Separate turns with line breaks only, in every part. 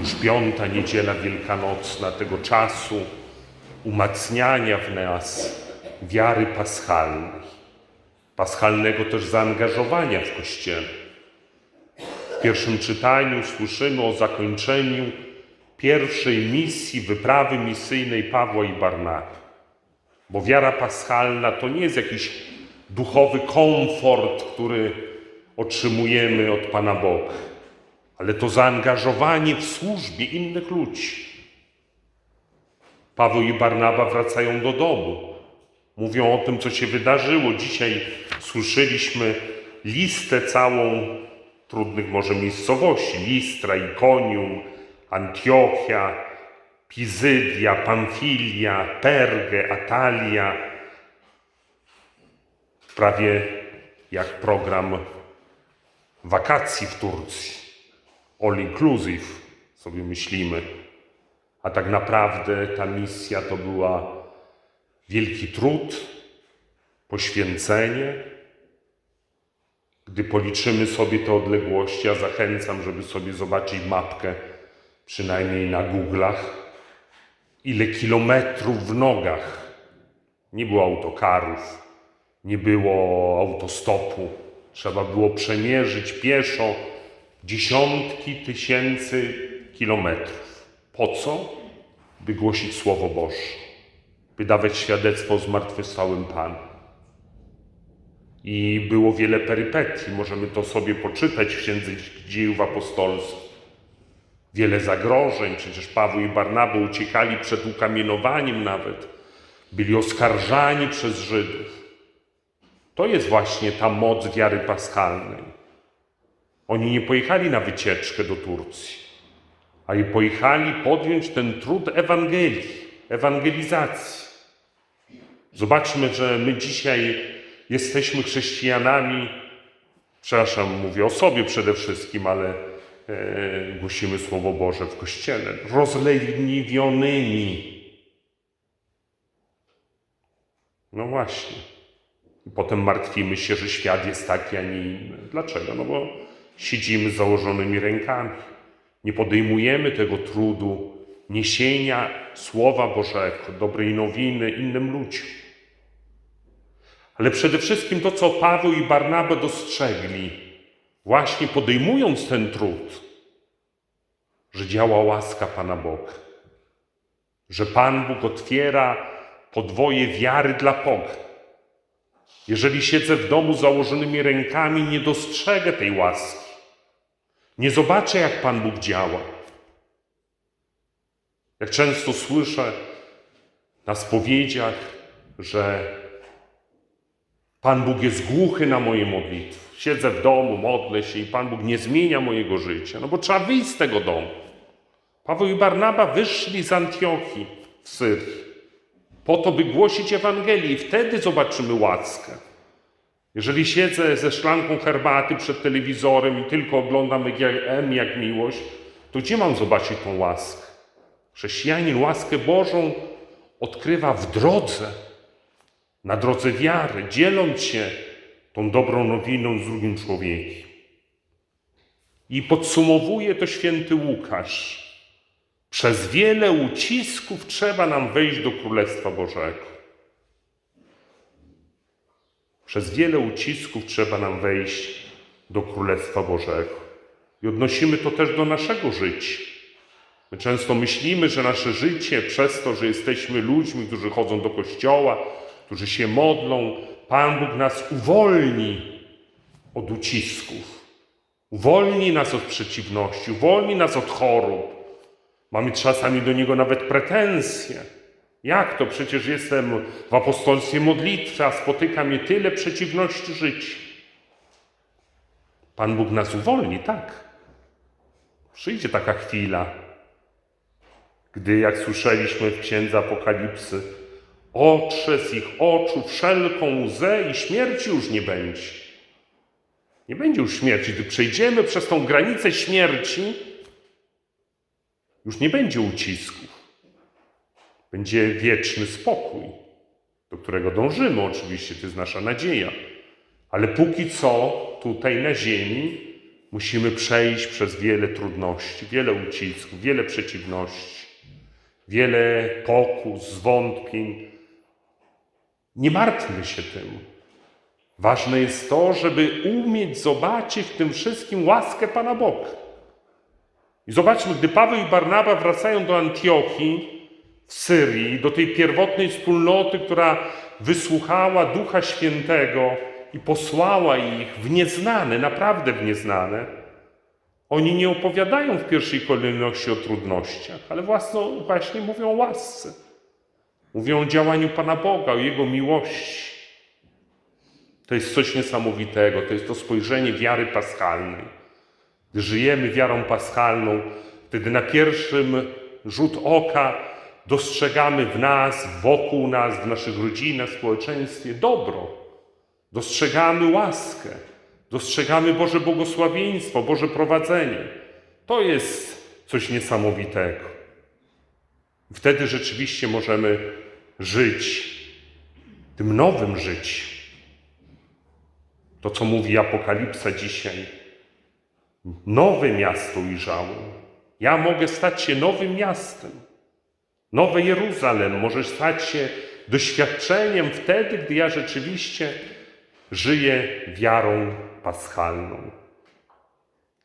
już piąta niedziela wielkanocna tego czasu umacniania w nas wiary paschalnej, paschalnego też zaangażowania w Kościele. W pierwszym czytaniu słyszymy o zakończeniu pierwszej misji, wyprawy misyjnej Pawła i Barnaby. Bo wiara paschalna to nie jest jakiś duchowy komfort, który otrzymujemy od Pana Boga, ale to zaangażowanie w służbie innych ludzi. Paweł i Barnaba wracają do domu. Mówią o tym, co się wydarzyło. Dzisiaj słyszeliśmy listę całą trudnych może miejscowości. Listra, Ikonium, Antiochia, Pizydia, Pamfilia, Pergę, Atalia. Prawie jak program wakacji w Turcji. All inclusive sobie myślimy. A tak naprawdę ta misja to była wielki trud, poświęcenie. Gdy policzymy sobie te odległości, ja zachęcam, żeby sobie zobaczyć mapkę, przynajmniej na Google'ach, ile kilometrów w nogach. Nie było autokarów, nie było autostopu. Trzeba było przemierzyć pieszo dziesiątki tysięcy kilometrów. Po co? By głosić Słowo Boże, by dawać świadectwo o zmartwychwstałym Panu. I było wiele perypetii, możemy to sobie poczytać w Księdze Dziejów Apostolskich. Wiele zagrożeń, przecież Paweł i Barnaby uciekali przed ukamienowaniem nawet, byli oskarżani przez Żydów. To jest właśnie ta moc wiary paschalnej. Oni nie pojechali na wycieczkę do Turcji, a i pojechali podjąć ten trud Ewangelii, ewangelizacji. Zobaczmy, że my dzisiaj jesteśmy chrześcijanami, przepraszam, mówię o sobie przede wszystkim, ale e, głosimy Słowo Boże w Kościele, rozleniwionymi. No właśnie. Potem martwimy się, że świat jest taki, a nie inny. Dlaczego? No bo siedzimy z założonymi rękami. Nie podejmujemy tego trudu niesienia Słowa Bożego, dobrej nowiny innym ludziom. Ale przede wszystkim to, co Paweł i Barnabę dostrzegli, właśnie podejmując ten trud, że działa łaska Pana Boga, że Pan Bóg otwiera podwoje wiary dla pogan. Jeżeli siedzę w domu założonymi rękami, nie dostrzegę tej łaski. Nie zobaczę, jak Pan Bóg działa. Jak często słyszę na spowiedziach, że Pan Bóg jest głuchy na moje modlitwy. Siedzę w domu, modlę się i Pan Bóg nie zmienia mojego życia. No bo trzeba wyjść z tego domu. Paweł i Barnaba wyszli z Antiochii w Syrii po to, by głosić Ewangelię i wtedy zobaczymy łaskę. Jeżeli siedzę ze szklanką herbaty przed telewizorem i tylko oglądam M jak miłość, to gdzie mam zobaczyć tą łaskę? Chrześcijanin łaskę Bożą odkrywa w drodze, na drodze wiary, dzieląc się tą dobrą nowiną z drugim człowiekiem. I podsumowuje to święty Łukasz. Przez wiele ucisków trzeba nam wejść do Królestwa Bożego. Przez wiele ucisków trzeba nam wejść do Królestwa Bożego. I odnosimy to też do naszego życia. My często myślimy, że nasze życie, przez to, że jesteśmy ludźmi, którzy chodzą do kościoła, którzy się modlą, Pan Bóg nas uwolni od ucisków. Uwolni nas od przeciwności, uwolni nas od chorób. Mamy czasami do Niego nawet pretensje. Jak to? Przecież jestem w apostolstwie modlitwy, a spotyka mnie tyle przeciwności życia. Pan Bóg nas uwolni, tak. Przyjdzie taka chwila, gdy, jak słyszeliśmy w Księdze Apokalipsy, otrze z ich oczu wszelką łzę i śmierci już nie będzie. Nie będzie już śmierci. Gdy przejdziemy przez tą granicę śmierci, już nie będzie ucisków. Będzie wieczny spokój, do którego dążymy oczywiście, to jest nasza nadzieja. Ale póki co tutaj na ziemi musimy przejść przez wiele trudności, wiele ucisków, wiele przeciwności, wiele pokus, zwątpień. Nie martwmy się tym. Ważne jest to, żeby umieć zobaczyć w tym wszystkim łaskę Pana Boga. I zobaczmy, gdy Paweł i Barnaba wracają do Antiochii w Syrii, do tej pierwotnej wspólnoty, która wysłuchała Ducha Świętego i posłała ich w nieznane, naprawdę w nieznane, oni nie opowiadają w pierwszej kolejności o trudnościach, ale własno, właśnie mówią o łasce. Mówią o działaniu Pana Boga, o Jego miłości. To jest coś niesamowitego, to jest to spojrzenie wiary paschalnej. Gdy żyjemy wiarą paschalną, wtedy na pierwszym rzut oka dostrzegamy w nas, wokół nas, w naszych rodzinach, społeczeństwie dobro. Dostrzegamy łaskę, dostrzegamy Boże błogosławieństwo, Boże prowadzenie. To jest coś niesamowitego. Wtedy rzeczywiście możemy żyć tym nowym życiem. To, co mówi Apokalipsa dzisiaj. Nowe miasto ujrzałem. Ja mogę stać się nowym miastem. Nowe Jeruzalem może stać się doświadczeniem wtedy, gdy ja rzeczywiście żyję wiarą paschalną.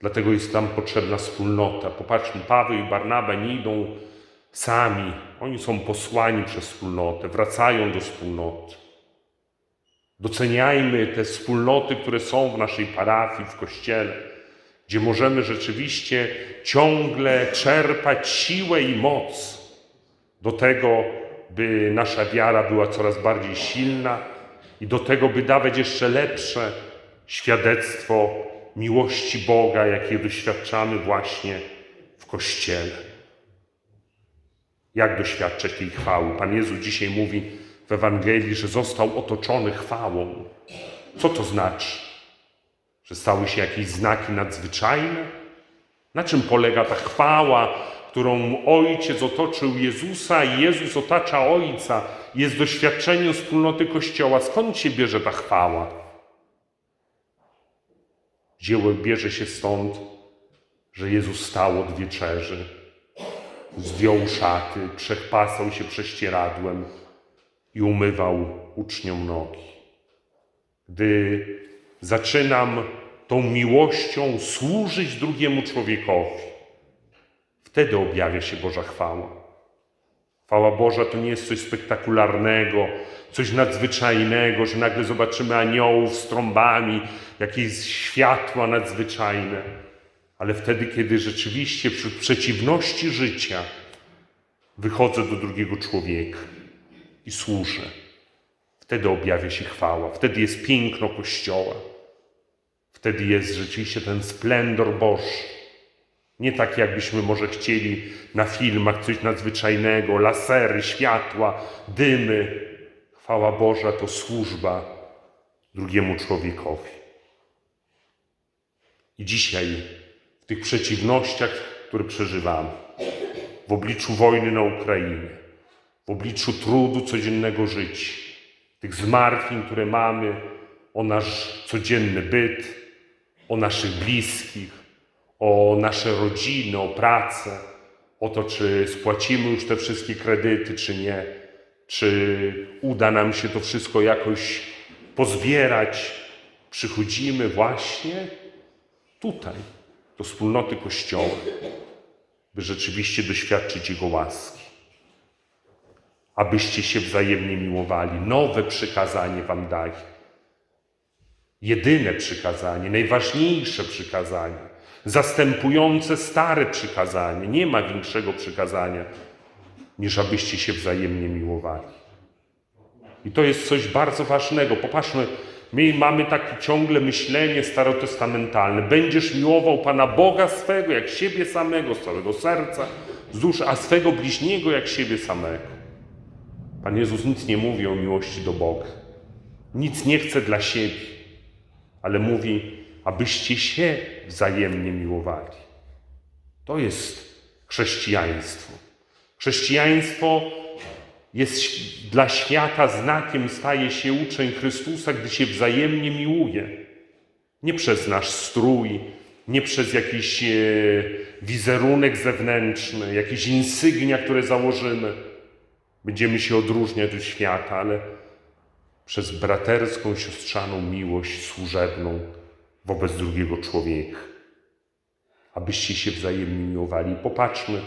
Dlatego jest nam potrzebna wspólnota. Popatrzmy, Paweł i Barnaba nie idą sami. Oni są posłani przez wspólnotę, wracają do wspólnoty. Doceniajmy te wspólnoty, które są w naszej parafii, w kościele, gdzie możemy rzeczywiście ciągle czerpać siłę i moc do tego, by nasza wiara była coraz bardziej silna i do tego, by dawać jeszcze lepsze świadectwo miłości Boga, jakie doświadczamy właśnie w Kościele. Jak doświadczać tej chwały? Pan Jezus dzisiaj mówi w Ewangelii, że został otoczony chwałą. Co to znaczy? Że stały się jakieś znaki nadzwyczajne? Na czym polega ta chwała, którą Ojciec otoczył Jezusa i Jezus otacza Ojca? Jest doświadczeniem wspólnoty Kościoła. Skąd się bierze ta chwała? Dzieło bierze się stąd, że Jezus stał od wieczerzy, zdjął szaty, przechpasał się prześcieradłem i umywał uczniom nogi. Gdy zaczynam tą miłością służyć drugiemu człowiekowi, wtedy objawia się Boża chwała. Chwała Boża to nie jest coś spektakularnego, coś nadzwyczajnego, że nagle zobaczymy aniołów z trąbami, jakieś światła nadzwyczajne, ale wtedy, kiedy rzeczywiście przy przeciwności życia wychodzę do drugiego człowieka i służę, wtedy objawia się chwała, wtedy jest piękno Kościoła, wtedy jest rzeczywiście ten splendor Boży. Nie tak, jakbyśmy może chcieli na filmach coś nadzwyczajnego, lasery, światła, dymy. Chwała Boża to służba drugiemu człowiekowi. I dzisiaj, w tych przeciwnościach, które przeżywamy, w obliczu wojny na Ukrainie, w obliczu trudu codziennego życia, tych zmartwień, które mamy o nasz codzienny byt, o naszych bliskich, o nasze rodziny, o pracę, o to, czy spłacimy już te wszystkie kredyty, czy nie, czy uda nam się to wszystko jakoś pozbierać. Przychodzimy właśnie tutaj, do wspólnoty Kościoła, by rzeczywiście doświadczyć Jego łaski. Abyście się wzajemnie miłowali. Nowe przykazanie Wam daję. Jedyne przykazanie, najważniejsze przykazanie zastępujące stare przykazanie. Nie ma większego przykazania, niż abyście się wzajemnie miłowali. I to jest coś bardzo ważnego. Popatrzmy, my mamy takie ciągle myślenie starotestamentalne. Będziesz miłował Pana Boga swego jak siebie samego, z całego serca, z duszy, a swego bliźniego jak siebie samego. Pan Jezus nic nie mówi o miłości do Boga. Nic nie chce dla siebie, ale mówi, abyście się wzajemnie miłowali. To jest chrześcijaństwo. Chrześcijaństwo jest dla świata znakiem, staje się uczeń Chrystusa, gdy się wzajemnie miłuje. Nie przez nasz strój, nie przez jakiś e, wizerunek zewnętrzny, jakieś insygnia, które założymy. Będziemy się odróżniać od świata, ale przez braterską, siostrzaną miłość służebną wobec drugiego człowieka. Abyście się wzajemnie miłowali. Popatrzmy,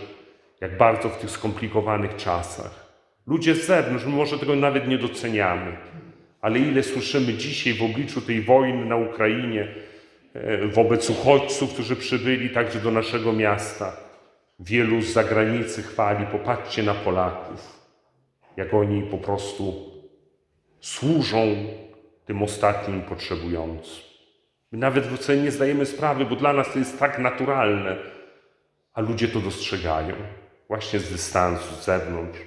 jak bardzo w tych skomplikowanych czasach. Ludzie z zewnątrz, my może tego nawet nie doceniamy, ale ile słyszymy dzisiaj w obliczu tej wojny na Ukrainie, e, wobec uchodźców, którzy przybyli także do naszego miasta. Wielu z zagranicy chwali, popatrzcie na Polaków, jak oni po prostu służą tym ostatnim potrzebującym. My nawet sobie nie zdajemy sprawy, bo dla nas to jest tak naturalne, a ludzie to dostrzegają właśnie z dystansu, z zewnątrz,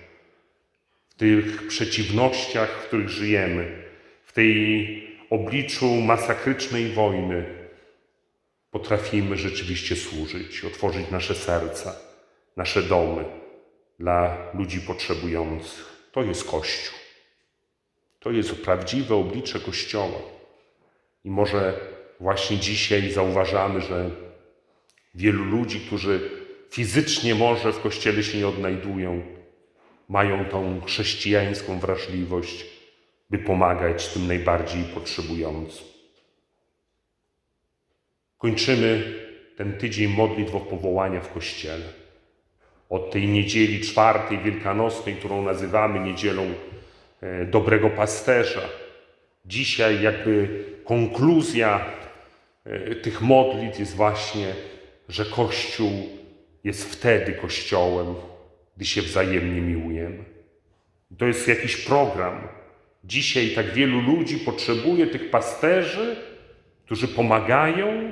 w tych przeciwnościach, w których żyjemy, w tej obliczu masakrycznej wojny. Potrafimy rzeczywiście służyć, otworzyć nasze serca, nasze domy dla ludzi potrzebujących. To jest Kościół. To jest prawdziwe oblicze Kościoła. I może właśnie dzisiaj zauważamy, że wielu ludzi, którzy fizycznie może w Kościele się nie odnajdują, mają tą chrześcijańską wrażliwość, by pomagać tym najbardziej potrzebującym. Kończymy ten tydzień modlitw o powołania w Kościele. Od tej niedzieli czwartej wielkanocnej, którą nazywamy niedzielą e, dobrego pasterza. Dzisiaj jakby konkluzja tych modlitw jest właśnie, że Kościół jest wtedy Kościołem, gdy się wzajemnie miłujemy. To jest jakiś program. Dzisiaj tak wielu ludzi potrzebuje tych pasterzy, którzy pomagają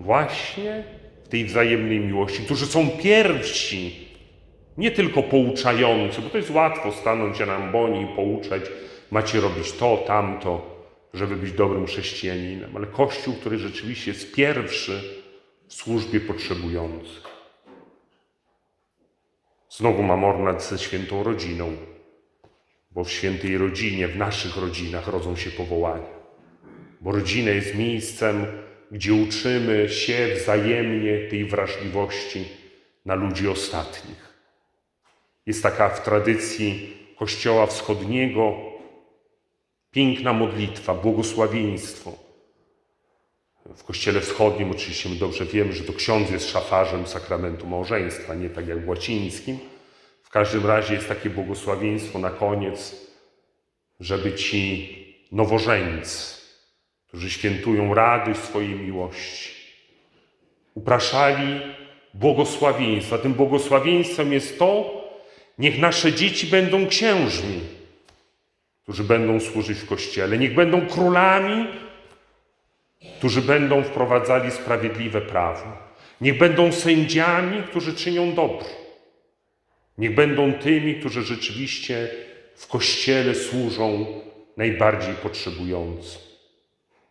właśnie w tej wzajemnej miłości, którzy są pierwsi, nie tylko pouczający, bo to jest łatwo stanąć na ambonie i pouczać, macie robić to, tamto, żeby być dobrym chrześcijaninem, ale Kościół, który rzeczywiście jest pierwszy w służbie potrzebujących. Znowu mam ornat ze świętą rodziną, bo w świętej rodzinie, w naszych rodzinach rodzą się powołania. Bo rodzina jest miejscem, gdzie uczymy się wzajemnie tej wrażliwości na ludzi ostatnich. Jest taka w tradycji Kościoła Wschodniego piękna modlitwa, błogosławieństwo. W Kościele Wschodnim oczywiście my dobrze wiemy, że to ksiądz jest szafarzem sakramentu małżeństwa, nie tak jak w łacińskim. W każdym razie jest takie błogosławieństwo na koniec, żeby ci nowożeńcy, którzy świętują radość swojej miłości, upraszali błogosławieństwa. Tym błogosławieństwem jest to, niech nasze dzieci będą księżmi, którzy będą służyć w Kościele. Niech będą królami, którzy będą wprowadzali sprawiedliwe prawo. Niech będą sędziami, którzy czynią dobro. Niech będą tymi, którzy rzeczywiście w Kościele służą najbardziej potrzebującym.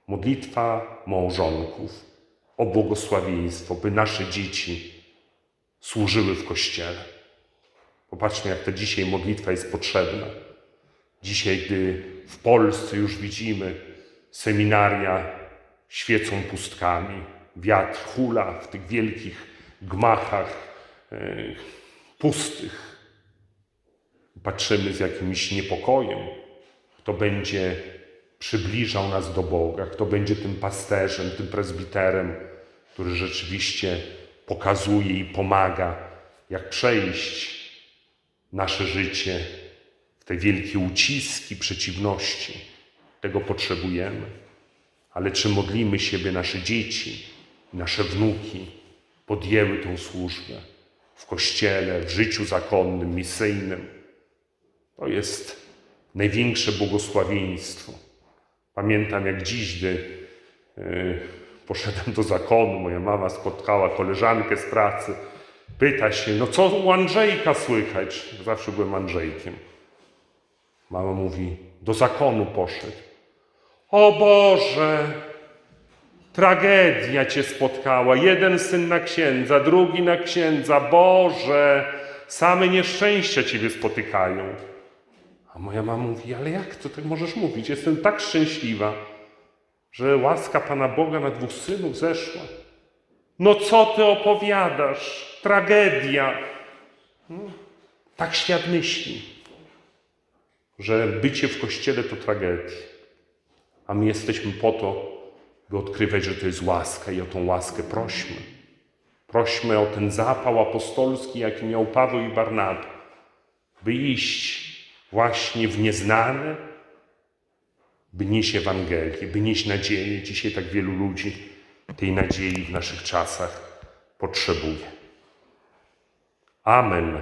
Modlitwa małżonków o błogosławieństwo, by nasze dzieci służyły w Kościele. Popatrzmy, jak ta dzisiaj modlitwa jest potrzebna. Dzisiaj, gdy w Polsce już widzimy seminaria świecą pustkami, wiatr hula w tych wielkich gmachach e, pustych. Patrzymy z jakimś niepokojem, kto będzie przybliżał nas do Boga, kto będzie tym pasterzem, tym prezbiterem, który rzeczywiście pokazuje i pomaga, jak przejść nasze życie te wielkie uciski przeciwności. Tego potrzebujemy. Ale czy modlimy się, by nasze dzieci, nasze wnuki podjęły tą służbę w kościele, w życiu zakonnym, misyjnym? To jest największe błogosławieństwo. Pamiętam jak dziś, gdy yy, poszedłem do zakonu, moja mama spotkała koleżankę z pracy, pyta się, no co u Andrzejka słychać? Zawsze byłem Andrzejkiem. Mama mówi, do zakonu poszedł. O Boże, tragedia cię spotkała. Jeden syn na księdza, drugi na księdza. Boże, same nieszczęścia ciebie spotykają. A moja mama mówi, ale jak to tak możesz mówić? Jestem tak szczęśliwa, że łaska Pana Boga na dwóch synów zeszła. No co ty opowiadasz? Tragedia. No, tak świat myśli, że bycie w kościele to tragedia. A my jesteśmy po to, by odkrywać, że to jest łaska i o tą łaskę prośmy. Prośmy o ten zapał apostolski, jaki miał Paweł i Barnaba, by iść właśnie w nieznane, by nieść Ewangelię, by nieść nadzieję. Dzisiaj tak wielu ludzi tej nadziei w naszych czasach potrzebuje. Amen.